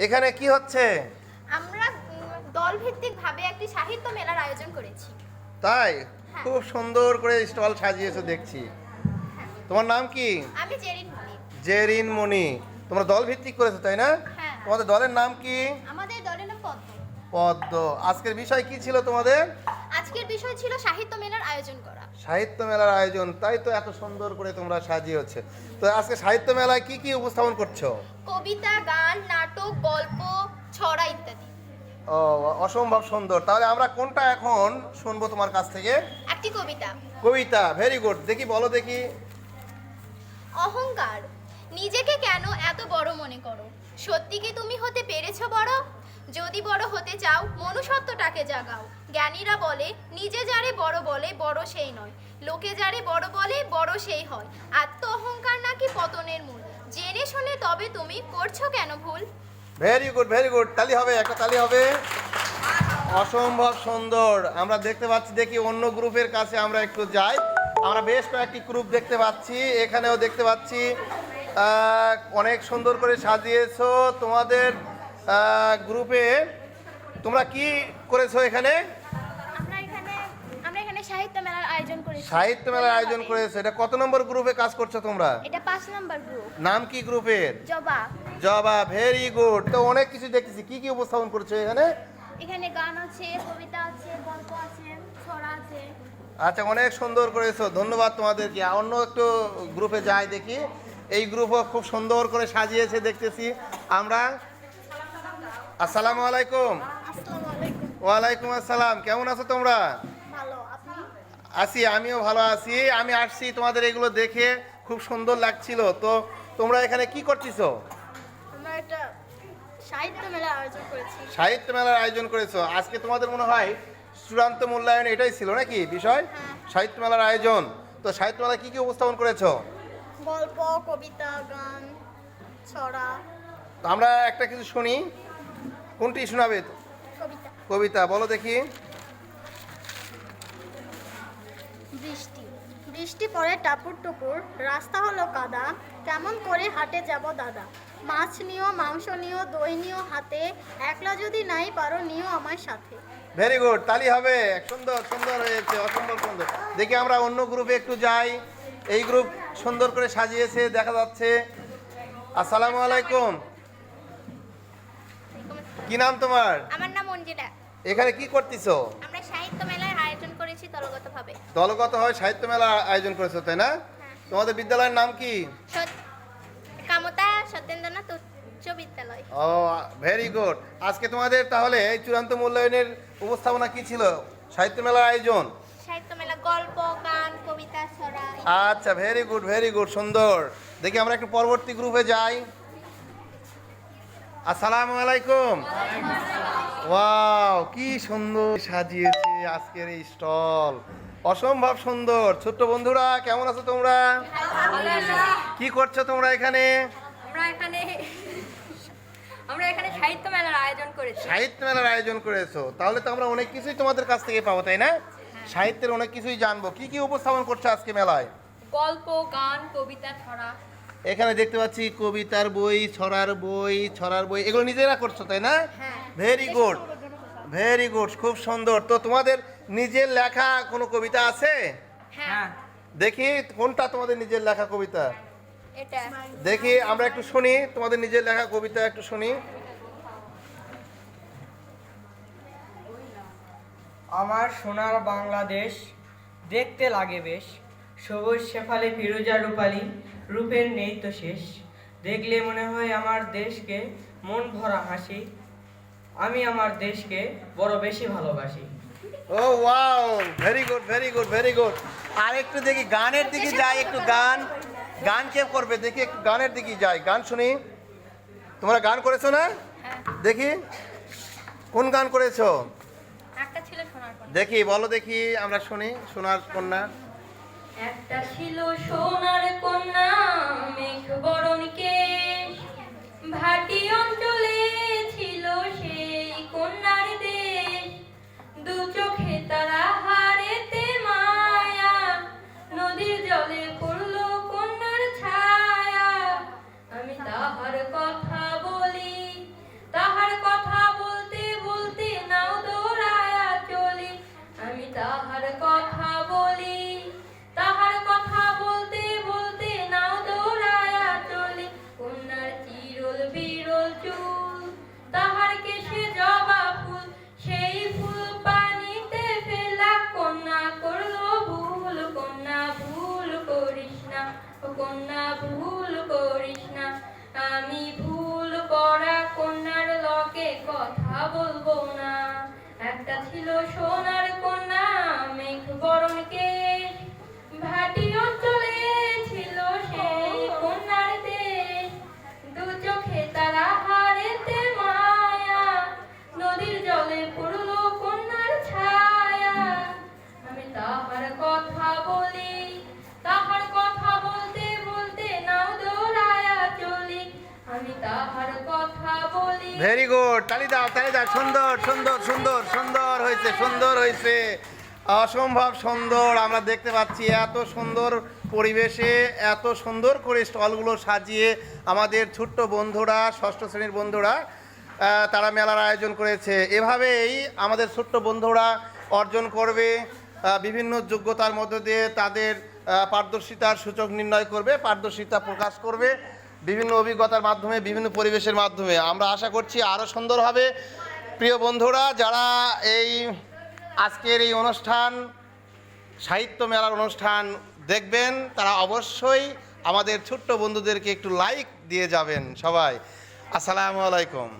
এখানে কি হচ্ছে? আমরা দল ভিত্তিক ভাবে একটি সাহিত্য মেলার আয়োজন করেছি। তাই? খুব সুন্দর করে স্টল সাজিয়েছো দেখছি। তোমার নাম কি? আমি জেরিন মনি। জেরিন মণি তোমরা দল ভিত্তিক করেছ তাই না? হ্যাঁ। তোমাদের দলের নাম কি? আমাদের দলের নাম পদ্ম। পদ্ম। আজকের বিষয় কি ছিল তোমাদের? আজকের বিষয় ছিল সাহিত্য মেলার আয়োজন করা। সাহিত্য মেলার আয়োজন তাই তো এত সুন্দর করে তোমরা সাজিয়েছে। তো আজকে সাহিত্য মেলায় কি কি উপস্থাপন করছ? কবিতা গান নাটক গল্প ছড়া ইত্যাদি। ও অসম্ভব সুন্দর। তাহলে আমরা কোনটা এখন শুনব তোমার কাছ থেকে? একটি কবিতা। কবিতা ভেরি গুড দেখি বলো দেখি। অহংকার নিজেকে কেন এত বড় মনে করো? সত্যি কি তুমি হতে পেরেছ বড়? যদি বড় হতে চাও, মনুষ্যত্বটাকে জাগাও। জ্ঞানীরা বলে, নিজে যারে বড় বলে, বড় সেই নয়। লোকে যারে বড় বলে, বড় সেই হয়। আত্ম অহংকার নাকি পতনের মূল? জেনে শুনে তবে তুমি করছ কেন ভুল? ভেরি গুড ভেরি গুড তালি হবে, একটা তালি হবে। অসম্ভব সুন্দর। আমরা দেখতে পাচ্ছি, দেখি অন্য গ্রুপের কাছে আমরা একটু যাই। আমরা বেশ কয়েকটি গ্রুপ দেখতে পাচ্ছি। এখানেও দেখতে পাচ্ছি অনেক সুন্দর করে সাজিয়েছো তোমাদের গ্রুপে তোমরা কি করেছ এখানে? সাহিত্য মেলার আয়োজন করেছি। সাহিত্য মেলার আয়োজন করেছ। এটা কত নম্বর গ্রুপে কাজ করছ তোমরা? এটা পাঁচ নম্বর গ্রুপ। নাম কি গ্রুপের? জবা। জবা ভেরি গুড। তো অনেক কিছু দেখতেছি কি কি উপস্থাপন করছ এখানে? এখানে গান আছে কবিতা আছে গল্প আছে ছড়া আছে। আচ্ছা অনেক সুন্দর করেছ। ধন্যবাদ তোমাদেরকে। অন্য একটু গ্রুপে যাই দেখি। এই গ্রুপও খুব সুন্দর করে সাজিয়েছে দেখতেছি আমরা। আসসালামু আলাইকুম। ওয়ালাইকুম আসসালাম। কেমন আছো তোমরা? আছি আমিও ভালো আছি। আমি আসছি তোমাদের এগুলো দেখে খুব সুন্দর লাগছিল। তো তোমরা এখানে কি করতেছো? সাহিত্য মেলার আয়োজন করেছি। আজকে তোমাদের মনে হয় চূড়ান্ত মূল্যায়ন এটাই ছিল নাকি বিষয়? হ্যাঁ। সাহিত্য মেলার আয়োজন। তো সাহিত্য মেলায় কি কি উপস্থাপন করেছ? গল্প কবিতা গান ছড়া। আমরা একটা কিছু শুনি। কোনটি শোনাবে? কবিতা। কবিতা বলো দেখি। বৃষ্টি। বৃষ্টি পড়ে টাপুর টুপুর রাস্তা হলো কাদা কেমন করে হাটে যাব দাদা? মাছ নিও মাংস নিও দই নিও হাতে একলা যদি নাই পারো নিও আমার সাথে। ভেরি গুড তালি হবে। সুন্দর সুন্দর হয়েছে অসম্ভব সুন্দর। দেখি আমরা অন্য গ্রুপে একটু যাই। এই গ্রুপ সুন্দর করে সাজিয়েছে দেখা যাচ্ছে। আসসালামু আলাইকুম। কি নাম তোমার? আমার নাম অঞ্জিলা এখানে কি করতেছো? আমরা সাহিত্য মেলার আয়োজন করেছি দলগতভাবে। দলগত হয় সাহিত্য মেলা আয়োজন করেছ তাই না? তোমাদের বিদ্যালয়ের নাম কি? কামতা সত্যেন্দ্রনাথ উচ্চ বিদ্যালয়। Oh very good. আজকে তোমাদের তাহলে এই চূড়ান্ত মূল্যায়নের উপস্থাপনা কি ছিল? সাহিত্য মেলার আয়োজন? সাহিত্য মেলা গল্প গান কবিতা ছড়া। আচ্ছা ভেরি গুড ভেরি গুড সুন্দর। দেখি আমরা একটু পরবর্তী গ্রুপে যাই। আসসালামু আলাইকুম। ওয়াও কি সুন্দর সাজিয়েছে আজকের এই স্টল। অসম্ভব সুন্দর। ছোট্ট বন্ধুরা কেমন আছো তোমরা? কি করছ তোমরা এখানে? আমরা এখানে আমরা এখানে সাহিত্য মেলার আয়োজন করেছি। সাহিত্য মেলার আয়োজন করেছ। তাহলে তো আমরা অনেক কিছুই তোমাদের কাছ থেকে পাবো তাই না? সাহিত্যের অনেক কিছুই জানব। কি কি উপস্থাপন করছ আজকে মেলায়? গল্প গান কবিতা ছড়া। এখানে দেখতে পাচ্ছি কবিতার বই ছড়ার বই ছড়ার বই এগুলো নিজেরা করছ তাই না? হ্যাঁ। ভেরি গুড ভেরি গুড খুব সুন্দর। তো তোমাদের নিজের লেখা কোনো কবিতা আছে? হ্যাঁ। দেখি কোনটা তোমাদের নিজের লেখা কবিতা? দেখি আমরা একটু শুনি। তোমাদের নিজের লেখা কবিতা একটু শুনি। আমার সোনার বাংলাদেশ দেখতে লাগে বেশ। সবুজ শেফালি ফিরোজা রূপালি রূপের নেই তো শেষ। দেখলে মনে হয় আমার দেশকে মন ভরা হাসি। আমি আমার দেশকে বড় বেশি ভালোবাসি। ও wow very good very good very good আর একটু দেখি গানের দিকে যাই একটু গান। গান কে করবে? দেখি একটু গানের দিকে যাই। গান শুনি। তোমরা গান করেছ না? দেখি। কোন গান করেছ? দেখি বলো দেখি আমরা শুনি। সোনার কন্যা। একটা ছিল সোনার তাহার কথা বলি, তাহার কথা বলতে বলতে নাও দৌড়ায়া চলি। কন্যার চিরল বিরল চুল, তাহার জবা ফুল, সেই ফুল পানিতে ফেলা কন্যা করল ভুল, কন্যা ভুল করিস না কন্যা ভুল করিস না। আমি ভুল করা কন্যার লগে কথা বলব না। একটা ছিল সোনার ভেরি গুড তালি দাও তালি দাও। সুন্দর সুন্দর সুন্দর সুন্দর হয়েছে সুন্দর হয়েছে। অসম্ভব সুন্দর। আমরা দেখতে পাচ্ছি এত সুন্দর পরিবেশে, এত সুন্দর করে স্টলগুলো সাজিয়ে আমাদের ছোট্ট বন্ধুরা, ষষ্ঠ শ্রেণির বন্ধুরা তারা মেলার আয়োজন করেছে। এভাবেই আমাদের ছোট্ট বন্ধুরা অর্জন করবে বিভিন্ন যোগ্যতার মধ্য দিয়ে তাদের পারদর্শিতার সূচক নির্ণয় করবে, পারদর্শিতা প্রকাশ করবে। বিভিন্ন অভিজ্ঞতার মাধ্যমে, বিভিন্ন পরিবেশের মাধ্যমে। আমরা আশা করছি আরও সুন্দরভাবে প্রিয় বন্ধুরা, যারা এই আজকের এই অনুষ্ঠান, সাহিত্য মেলার অনুষ্ঠান দেখবেন, তারা অবশ্যই আমাদের ছোট্ট বন্ধুদেরকে একটু লাইক দিয়ে যাবেন সবাই। আসসালামু আলাইকুম।